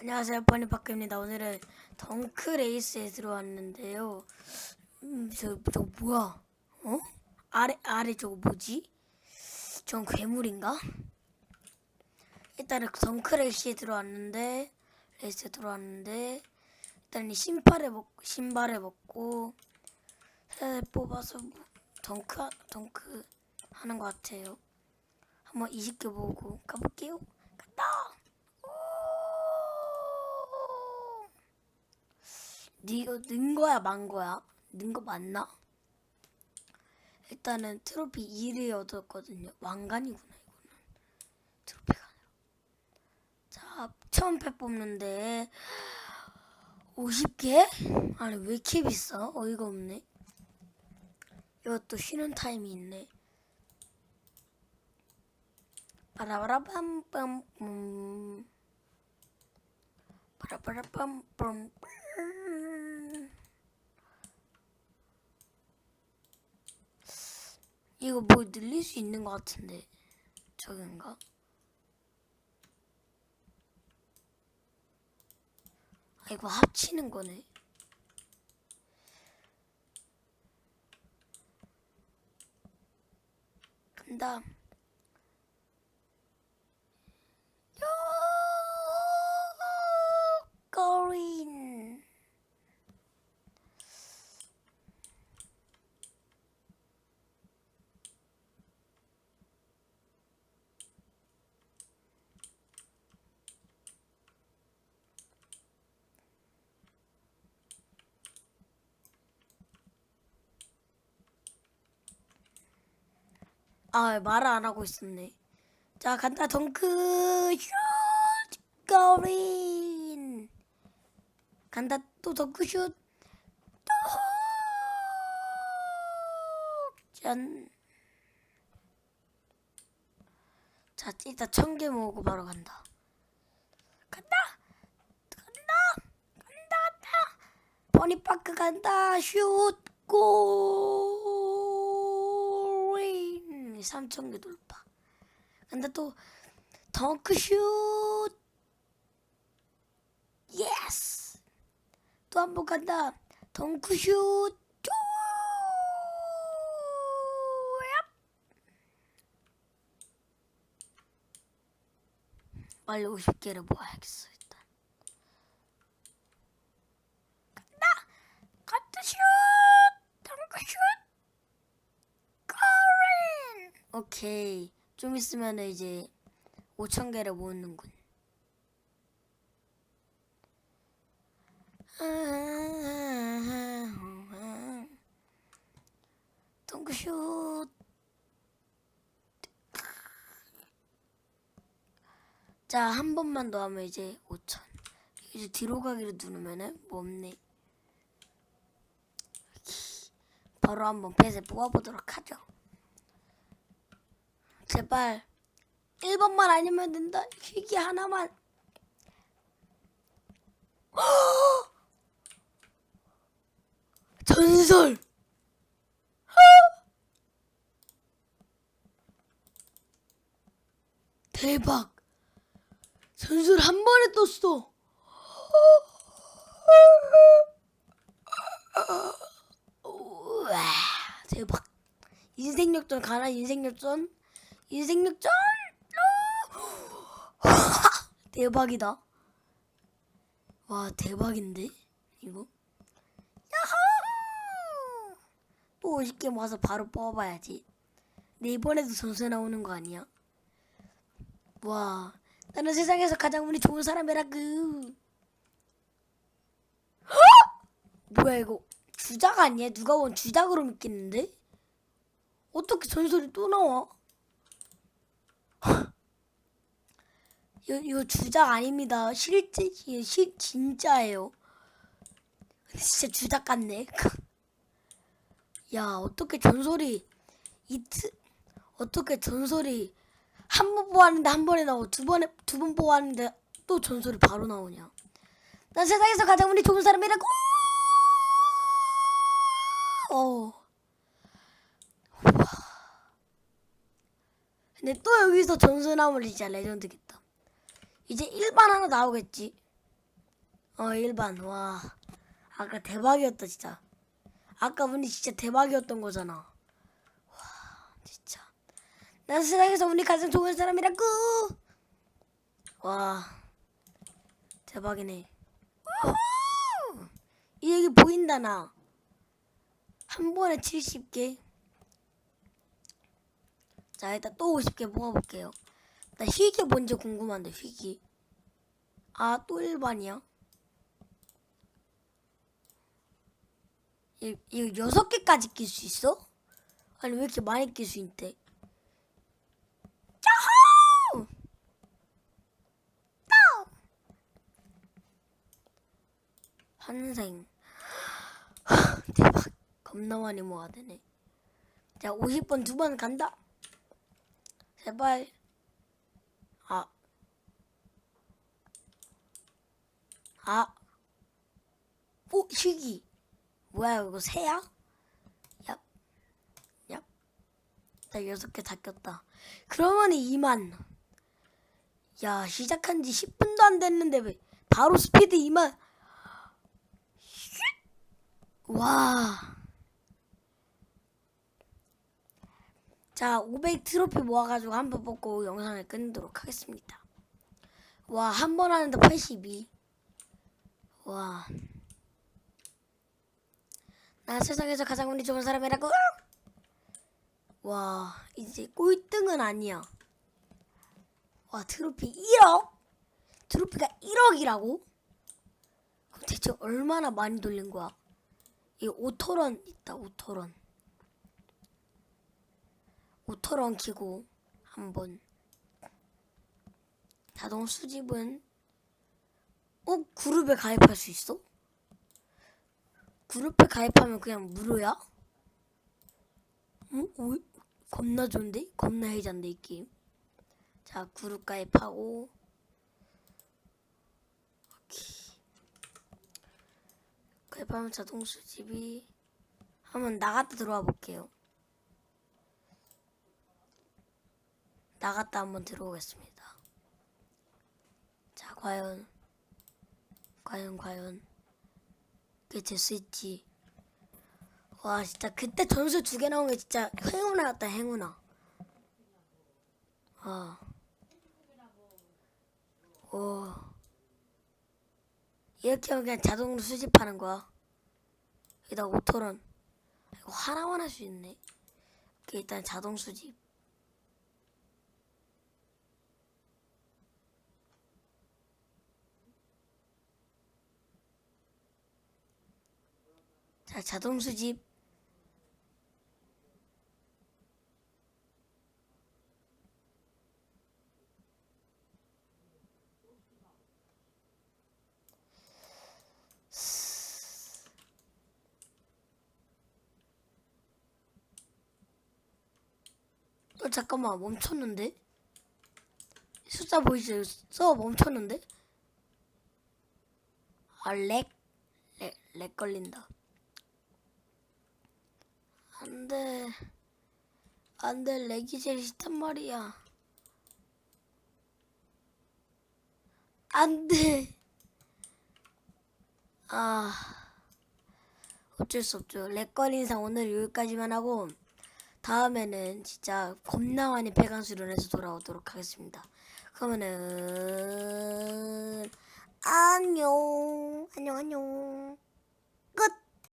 안녕하세요, 버니파크입니다. 오늘은 덩크 레이스에 들어왔는데요. 음, 저, 저 뭐야? 어? 아래, 아래 저거 뭐지? 전 괴물인가? 일단은 덩크 레이스에 들어왔는데, 레이스에 들어왔는데, 일단 이 신발을 먹, 신발을 먹고, 새 뽑아서 뭐 덩크, 하- 덩크 하는 것 같아요. 한번 20개 보고 가볼게요. 간다! 니가 는 거야 만 거야? 는 거 맞나? 일단은 트로피 2를 얻었거든요. 왕관이구나 이거는. 트로피가 아니라. 자 처음 팩 뽑는데 50개? 아니 왜 이렇게 비싸? 어이가 없네. 이것도 쉬는 타임이 있네. 빠라바라빰빰 빠라바라빰빰 이거 뭐 늘릴 수 있는 것 같은데 저긴가? 아 이거 합치는 거네 간다 거린 아 말을 안 하고 있었네 자 간다 덩크 슛 거린 간다 또 덩크슛 짠. 자 일단 천개 모으고 바로 간다. 간다. 간다. 간다 간다. 버니파크 간다. 슛 골. 3천 개 돌파. 간다 또 덩크슛. 예스. 또 한 번 간다. 덩크슛. 쭈! 얍! 빨리 50개를 모아야겠어 일단. 간다. 카트슛. 덩크슛. 골인. 오케이. 좀 있으면 이제 5천 개를 모으는군. 덩크슛 자 한 번만 더 하면 이제 5천 이제 뒤로 가기를 누르면은 뭐 없네 바로 한번 펫을 뽑아보도록 하죠 제발. 1번만 아니면 된다. 희귀 하나만. 전설. 대박. 전설 한 번에 떴어 대박. 인생 역전 가나 인생 역전 인생 역전 오! 대박이다 와 대박인데 이거 야호 또 50개 모아서 바로 뽑아봐야지 내 이번에도 전설 나오는 거 아니야 와 나는 세상에서 가장 운이 좋은 사람이라그 뭐야 이거 주작 아니야? 누가 본 주작으로 믿겠는데? 어떻게 전설이 또 나와? 이거, 주작 아닙니다. 실제 시, 진짜예요. 근데 진짜 주작 같네. 야 어떻게 전설이 이트 어떻게 전설이 한 번 보았는데 한 번에 나오고 두 번에 두 번 보았는데 또 전설이 바로 나오냐? 난 세상에서 가장 운이 좋은 사람이라고. 어. 근데 또 여기서 나오면 진짜 레전드겠다. 이제 일반 하나 나오겠지. 어 일반. 와. 아까 대박이었다 진짜. 아까 운이 진짜 대박이었던 거잖아. 와 진짜. 난 세상에서 운이 가장 좋은 사람이라고! 와. 대박이네. 우후! 이 얘기 보인다 나. 한 번에 70개 자 일단 또 50개 모아볼게요 나 휘기 뭔지 궁금한데 휘기 아또 일반이야 이, 이거 여섯 개까지 낄 수 있어? 아니 왜 이렇게 많이 낄 수 있대? 야호! 또! 환생 하, 대박 겁나 많이 모아야 되네 자 50번 두 번 간다 제발 아 아. 오, 희귀. 뭐야, 이거 새야? 얍. 얍. 나 여섯 개 다 꼈다. 그러면 2만. 야, 시작한 지 10분도 안 됐는데 왜 바로 스피드 2만. 와. 자, 500 트로피 모아가지고 한 번 뽑고 영상을 끊도록 하겠습니다. 와, 한 번 하는데 82. 와. 나 세상에서 가장 운이 좋은 사람이라고. 와, 이제 꼴등은 아니야. 와, 트로피 1억? 트로피가 1억이라고? 그럼 대체 얼마나 많이 돌린 거야? 이 5토런 있다, 5토런. 5토런 키고 한번 자동 수집은 어? 그룹에 가입할 수 있어? 그룹에 가입하면 그냥 무료야? 응? 오, 겁나 좋은데? 겁나 해잔데 이 게임 자 그룹 가입하고 오케이. 가입하면 자동 수집이 한번 나갔다 들어와 볼게요 나갔다 한번 들어오겠습니다. 자 과연 과연 과연 그게 될 수 있지? 와 진짜 그때 점수 두 개 나온 게 진짜 행운아였다 행운아. 아. 오. 이렇게 하면 그냥 자동으로 수집하는 거야? 여기다 5토런. 이거 하나만 할 수 있네. 오케이, 일단 자동 수집 자, 자동 수집. 어, 잠깐만, 멈췄는데? 숫자 보이죠? 써 멈췄는데? 아, 렉? 렉, 렉 걸린다. 안 돼. 안 돼. 렉이 제일 싫단 말이야. 안 돼. 아. 어쩔 수 없죠. 렉 걸린 이상 오늘 여기까지만 하고 다음에는 진짜 겁나 많이 폐간수를 해서 돌아오도록 하겠습니다. 그러면은 안녕. 안녕 안녕.